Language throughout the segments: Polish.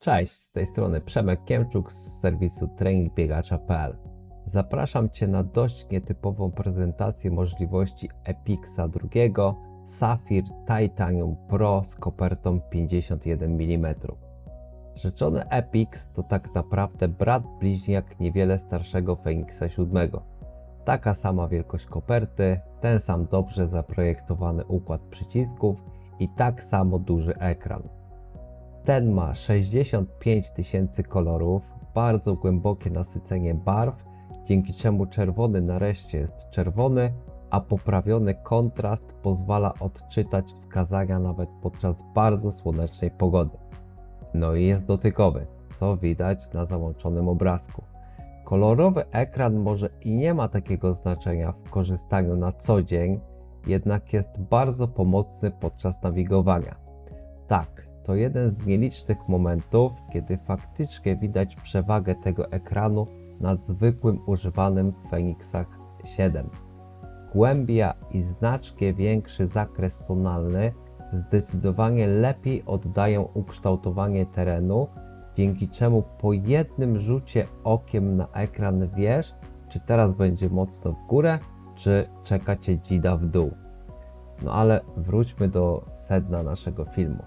Cześć, z tej strony Przemek Kiemczuk z serwisu treningbiegacza.pl. Zapraszam Cię na dość nietypową prezentację możliwości Epixa II Sapphire Titanium Pro z kopertą 51 mm. Rzeczony Epix to tak naprawdę brat bliźniak niewiele starszego Fenixa VII. Taka sama wielkość koperty, ten sam dobrze zaprojektowany układ przycisków i tak samo duży ekran. Ten ma 65 tysięcy kolorów, bardzo głębokie nasycenie barw, dzięki czemu czerwony nareszcie jest czerwony, a poprawiony kontrast pozwala odczytać wskazania nawet podczas bardzo słonecznej pogody. No i jest dotykowy, co widać na załączonym obrazku. Kolorowy ekran może i nie ma takiego znaczenia w korzystaniu na co dzień, jednak jest bardzo pomocny podczas nawigowania. Tak, to jeden z nielicznych momentów, kiedy faktycznie widać przewagę tego ekranu nad zwykłym używanym w Fenixach 7. Głębia i znacznie większy zakres tonalny zdecydowanie lepiej oddają ukształtowanie terenu, dzięki czemu po jednym rzucie okiem na ekran wiesz, czy teraz będzie mocno w górę, czy czeka cię dzida w dół. No ale wróćmy do sedna naszego filmu.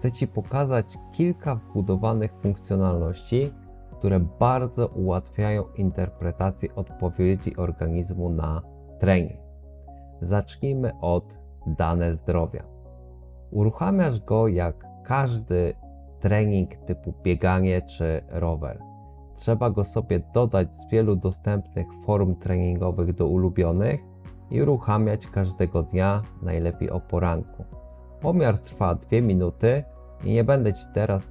Chcę Ci pokazać kilka wbudowanych funkcjonalności, które bardzo ułatwiają interpretację odpowiedzi organizmu na trening. Zacznijmy od dane zdrowia. Uruchamiasz go jak każdy trening typu bieganie czy rower. Trzeba go sobie dodać z wielu dostępnych form treningowych do ulubionych i uruchamiać każdego dnia, najlepiej o poranku. Pomiar trwa 2 minuty i nie będę Ci teraz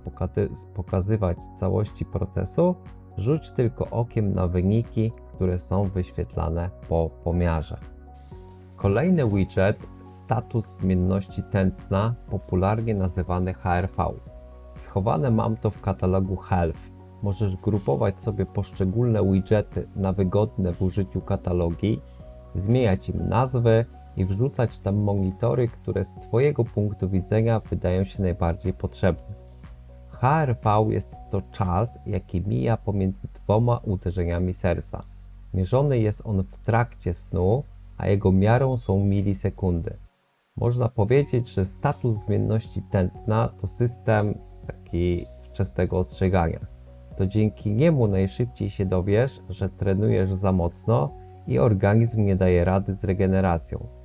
pokazywać całości procesu, rzuć tylko okiem na wyniki, które są wyświetlane po pomiarze. Kolejny widget status zmienności tętna, popularnie nazywany HRV. Schowane mam to w katalogu Health. Możesz grupować sobie poszczególne widgety na wygodne w użyciu katalogi, zmieniać im nazwy, i wrzucać tam monitory, które z Twojego punktu widzenia wydają się najbardziej potrzebne. HRV jest to czas, jaki mija pomiędzy dwoma uderzeniami serca. Mierzony jest on w trakcie snu, a jego miarą są milisekundy. Można powiedzieć, że status zmienności tętna to system taki wczesnego ostrzegania. To dzięki niemu najszybciej się dowiesz, że trenujesz za mocno i organizm nie daje rady z regeneracją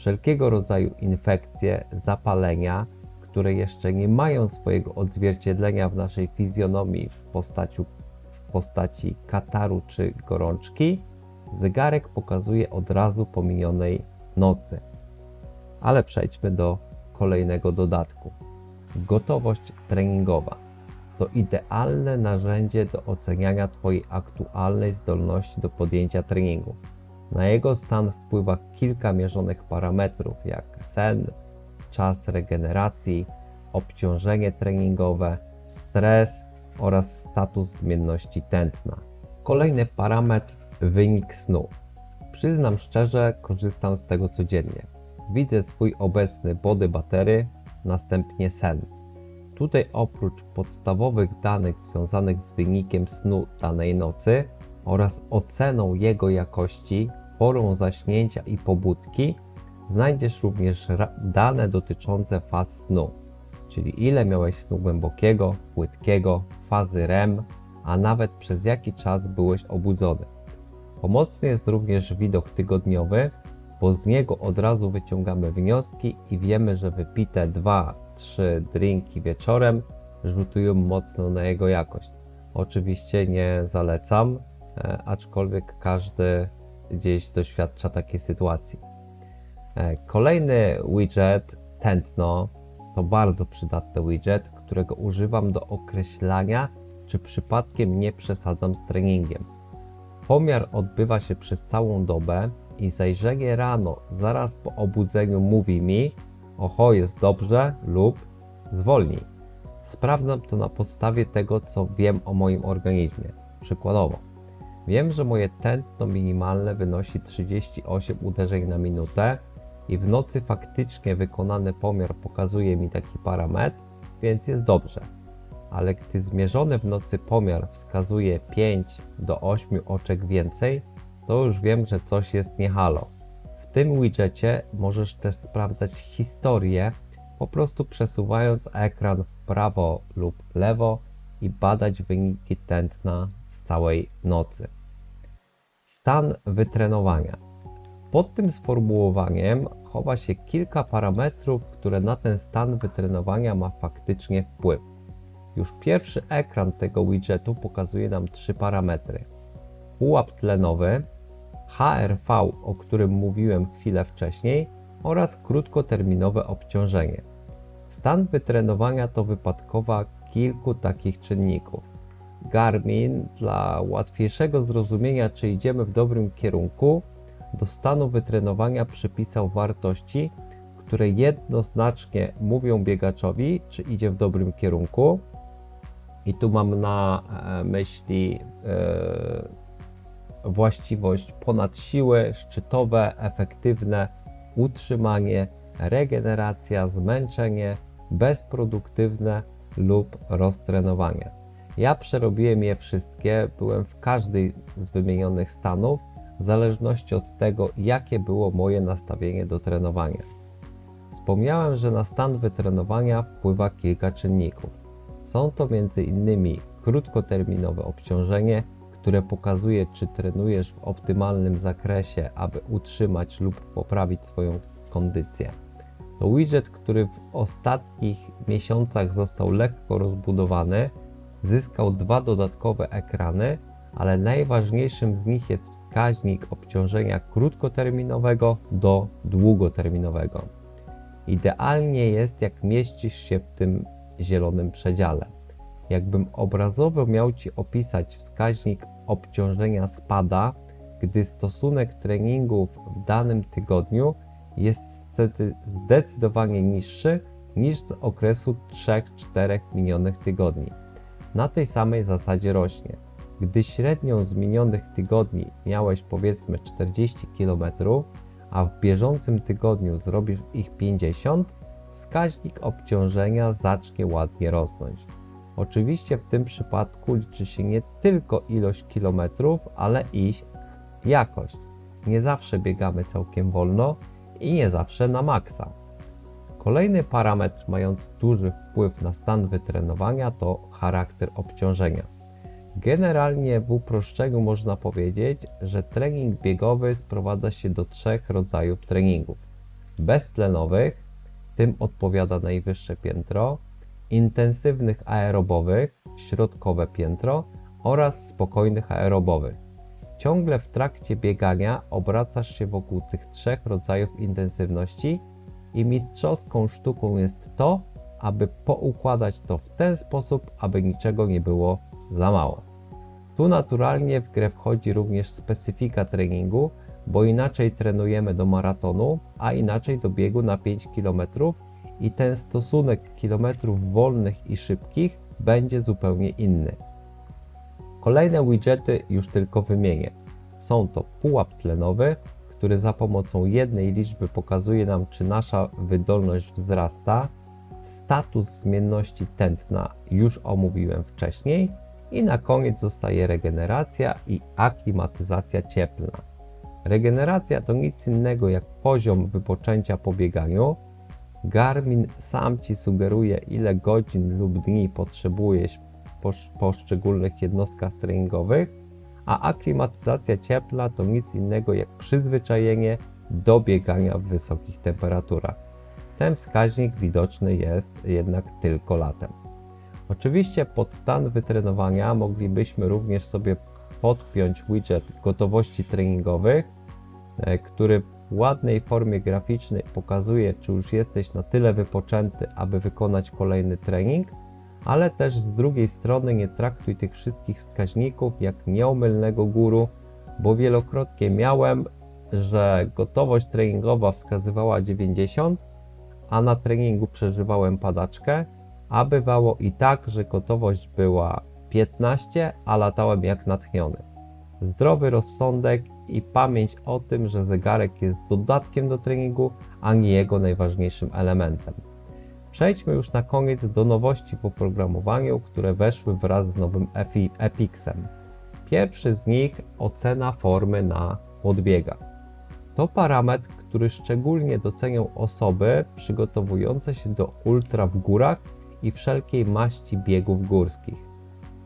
wszelkiego rodzaju infekcje, zapalenia, które jeszcze nie mają swojego odzwierciedlenia w naszej fizjonomii w postaci, w postaci kataru czy gorączki, zegarek pokazuje od razu po minionej nocy. Ale przejdźmy do kolejnego dodatku. Gotowość treningowa to idealne narzędzie do oceniania Twojej aktualnej zdolności do podjęcia treningu. Na jego stan wpływa kilka mierzonych parametrów, jak sen, czas regeneracji, obciążenie treningowe, stres oraz status zmienności tętna. Kolejny parametr wynik snu. Przyznam szczerze, korzystam z tego codziennie. Widzę swój obecny body battery, następnie sen. Tutaj oprócz podstawowych danych związanych z wynikiem snu danej nocy oraz oceną jego jakości, porą zaśnięcia i pobudki znajdziesz również dane dotyczące faz snu, czyli ile miałeś snu głębokiego, płytkiego, fazy REM, a nawet przez jaki czas byłeś obudzony. Pomocny jest również widok tygodniowy, bo z niego od razu wyciągamy wnioski i wiemy, że wypite 2-3 drinki wieczorem rzutują mocno na jego jakość. Oczywiście nie zalecam, e, aczkolwiek każdy gdzieś doświadcza takiej sytuacji. E, kolejny widget, tętno, to bardzo przydatny widget, którego używam do określania, czy przypadkiem nie przesadzam z treningiem. Pomiar odbywa się przez całą dobę i zajrzenie rano, zaraz po obudzeniu, mówi mi: Oho, jest dobrze, lub zwolnij. Sprawdzam to na podstawie tego, co wiem o moim organizmie. Przykładowo, Wiem, że moje tętno minimalne wynosi 38 uderzeń na minutę i w nocy faktycznie wykonany pomiar pokazuje mi taki parametr, więc jest dobrze. ale gdy zmierzony w nocy pomiar wskazuje 5 do 8 oczek więcej, to już wiem, że coś jest nie halo. W tym widgetie możesz też sprawdzać historię, po prostu przesuwając ekran w prawo lub lewo i badać wyniki tętna z całej nocy. Stan wytrenowania. Pod tym sformułowaniem chowa się kilka parametrów, które na ten stan wytrenowania ma faktycznie wpływ. Już pierwszy ekran tego widgetu pokazuje nam trzy parametry: pułap tlenowy, HRV, o którym mówiłem chwilę wcześniej, oraz krótkoterminowe obciążenie. Stan wytrenowania to wypadkowa kilku takich czynników. Garmin dla łatwiejszego zrozumienia, czy idziemy w dobrym kierunku, do stanu wytrenowania przypisał wartości, które jednoznacznie mówią biegaczowi, czy idzie w dobrym kierunku. I tu mam na e, myśli e, właściwość ponad siły, szczytowe, efektywne, utrzymanie, regeneracja, zmęczenie, bezproduktywne lub roztrenowanie. Ja przerobiłem je wszystkie, byłem w każdej z wymienionych stanów, w zależności od tego, jakie było moje nastawienie do trenowania. Wspomniałem, że na stan wytrenowania wpływa kilka czynników. Są to m.in. krótkoterminowe obciążenie, które pokazuje, czy trenujesz w optymalnym zakresie, aby utrzymać lub poprawić swoją kondycję. To widget, który w ostatnich miesiącach został lekko rozbudowany, zyskał dwa dodatkowe ekrany, ale najważniejszym z nich jest wskaźnik obciążenia krótkoterminowego do długoterminowego. Idealnie jest, jak mieścisz się w tym zielonym przedziale. Jakbym obrazowo miał Ci opisać wskaźnik obciążenia spada, gdy stosunek treningów w danym tygodniu jest zdecydowanie niższy niż z okresu 3-4 minionych tygodni. Na tej samej zasadzie rośnie. Gdy średnią z minionych tygodni miałeś powiedzmy 40 km, a w bieżącym tygodniu zrobisz ich 50, wskaźnik obciążenia zacznie ładnie rosnąć. Oczywiście w tym przypadku liczy się nie tylko ilość kilometrów, ale i jakość. Nie zawsze biegamy całkiem wolno i nie zawsze na maksa. Kolejny parametr mający duży wpływ na stan wytrenowania to charakter obciążenia. Generalnie w uproszczeniu można powiedzieć, że trening biegowy sprowadza się do trzech rodzajów treningów: beztlenowych, tym odpowiada najwyższe piętro, intensywnych aerobowych, środkowe piętro oraz spokojnych aerobowych. Ciągle w trakcie biegania obracasz się wokół tych trzech rodzajów intensywności i mistrzowską sztuką jest to, aby poukładać to w ten sposób, aby niczego nie było za mało. Tu naturalnie w grę wchodzi również specyfika treningu, bo inaczej trenujemy do maratonu, a inaczej do biegu na 5 km i ten stosunek kilometrów wolnych i szybkich będzie zupełnie inny. Kolejne widgety już tylko wymienię. Są to pułap tlenowy, który za pomocą jednej liczby pokazuje nam, czy nasza wydolność wzrasta, status zmienności tętna już omówiłem wcześniej i na koniec zostaje regeneracja i aklimatyzacja cieplna. Regeneracja to nic innego jak poziom wypoczęcia po bieganiu. Garmin sam Ci sugeruje, ile godzin lub dni potrzebujesz po poszczególnych jednostkach treningowych, a aklimatyzacja cieplna to nic innego jak przyzwyczajenie do biegania w wysokich temperaturach. Ten wskaźnik widoczny jest jednak tylko latem. Oczywiście pod stan wytrenowania moglibyśmy również sobie podpiąć widget gotowości treningowych, e, który w ładnej formie graficznej pokazuje, czy już jesteś na tyle wypoczęty, aby wykonać kolejny trening, ale też z drugiej strony nie traktuj tych wszystkich wskaźników jak nieomylnego guru, bo wielokrotnie miałem, że gotowość treningowa wskazywała 90, a na treningu przeżywałem padaczkę, a bywało i tak, że gotowość była 15, a latałem jak natchniony. Zdrowy rozsądek i pamięć o tym, że zegarek jest dodatkiem do treningu, a nie jego najważniejszym elementem. Przejdźmy już na koniec do nowości w oprogramowaniu, które weszły wraz z nowym Epixem. Pierwszy z nich ocena formy na podbiegach. To parametr, który szczególnie docenią osoby przygotowujące się do ultra w górach i wszelkiej maści biegów górskich.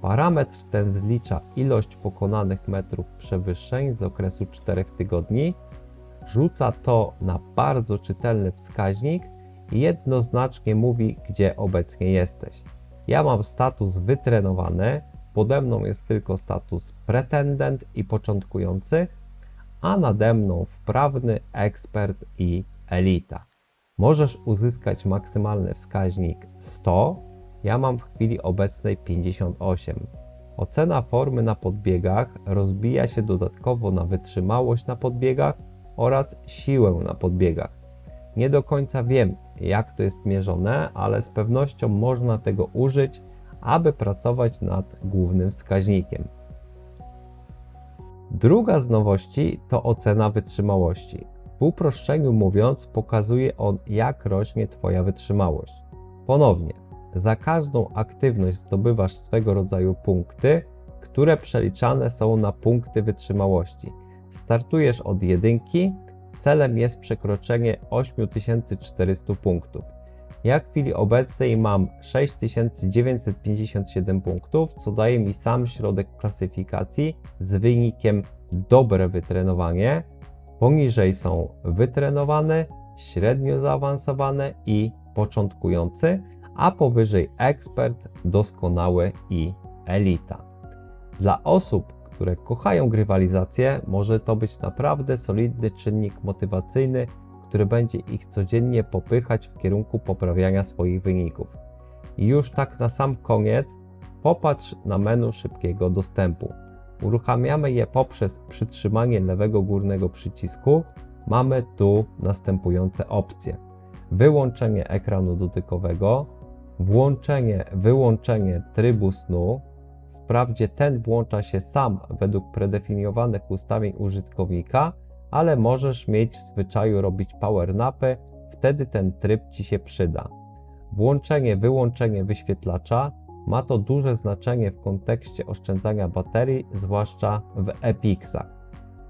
Parametr ten zlicza ilość pokonanych metrów przewyższeń z okresu 4 tygodni, rzuca to na bardzo czytelny wskaźnik i jednoznacznie mówi, gdzie obecnie jesteś. Ja mam status wytrenowany, pode mną jest tylko status pretendent i początkujący, a nade mną wprawny, ekspert i elita. Możesz uzyskać maksymalny wskaźnik 100, ja mam w chwili obecnej 58. Ocena formy na podbiegach rozbija się dodatkowo na wytrzymałość na podbiegach oraz siłę na podbiegach. Nie do końca wiem, jak to jest mierzone, ale z pewnością można tego użyć, aby pracować nad głównym wskaźnikiem. Druga z nowości to ocena wytrzymałości. W uproszczeniu mówiąc, pokazuje on, jak rośnie Twoja wytrzymałość. Ponownie, za każdą aktywność zdobywasz swego rodzaju punkty, które przeliczane są na punkty wytrzymałości. Startujesz od jedynki, celem jest przekroczenie 8400 punktów. Ja w chwili obecnej mam 6957 punktów, co daje mi sam środek klasyfikacji z wynikiem dobre wytrenowanie. Poniżej są wytrenowany, średnio zaawansowany i początkujący, a powyżej ekspert, doskonały i elita. Dla osób, które kochają grywalizację, może to być naprawdę solidny czynnik motywacyjny, który będzie ich codziennie popychać w kierunku poprawiania swoich wyników. I już tak na sam koniec, popatrz na menu szybkiego dostępu. Uruchamiamy je poprzez przytrzymanie lewego górnego przycisku. Mamy tu następujące opcje: wyłączenie ekranu dotykowego, włączenie, wyłączenie trybu snu. Wprawdzie ten włącza się sam według predefiniowanych ustawień użytkownika, ale możesz mieć w zwyczaju robić power napy, wtedy ten tryb Ci się przyda. Włączenie, wyłączenie wyświetlacza ma to duże znaczenie w kontekście oszczędzania baterii, zwłaszcza w Epixach.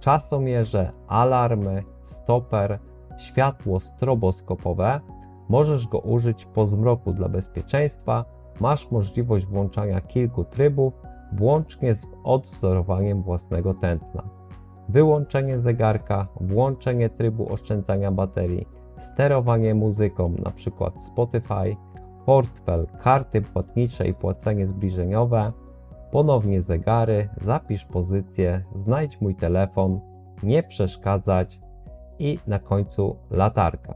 Czasomierze, alarmy, stoper, światło stroboskopowe możesz go użyć po zmroku dla bezpieczeństwa. Masz możliwość włączania kilku trybów, włącznie z odwzorowaniem własnego tętna wyłączenie zegarka, włączenie trybu oszczędzania baterii, sterowanie muzyką, np. Spotify, portfel, karty płatnicze i płacenie zbliżeniowe, ponownie zegary, zapisz pozycję, znajdź mój telefon, nie przeszkadzać i na końcu latarka.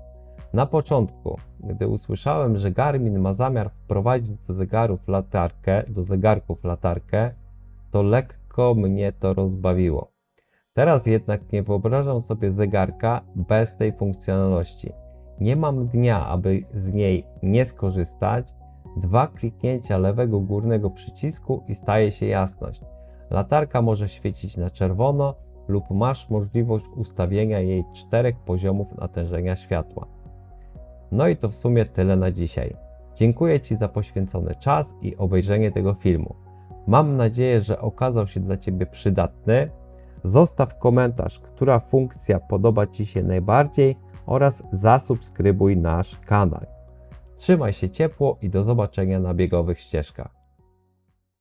Na początku, gdy usłyszałem, że Garmin ma zamiar wprowadzić do zegarów latarkę, do zegarków latarkę, to lekko mnie to rozbawiło. Teraz jednak nie wyobrażam sobie zegarka bez tej funkcjonalności. Nie mam dnia, aby z niej nie skorzystać. Dwa kliknięcia lewego górnego przycisku i staje się jasność. Latarka może świecić na czerwono lub masz możliwość ustawienia jej czterech poziomów natężenia światła. No i to w sumie tyle na dzisiaj. Dziękuję Ci za poświęcony czas i obejrzenie tego filmu. Mam nadzieję, że okazał się dla Ciebie przydatny. Zostaw komentarz, która funkcja podoba Ci się najbardziej oraz zasubskrybuj nasz kanał. Trzymaj się ciepło i do zobaczenia na biegowych ścieżkach.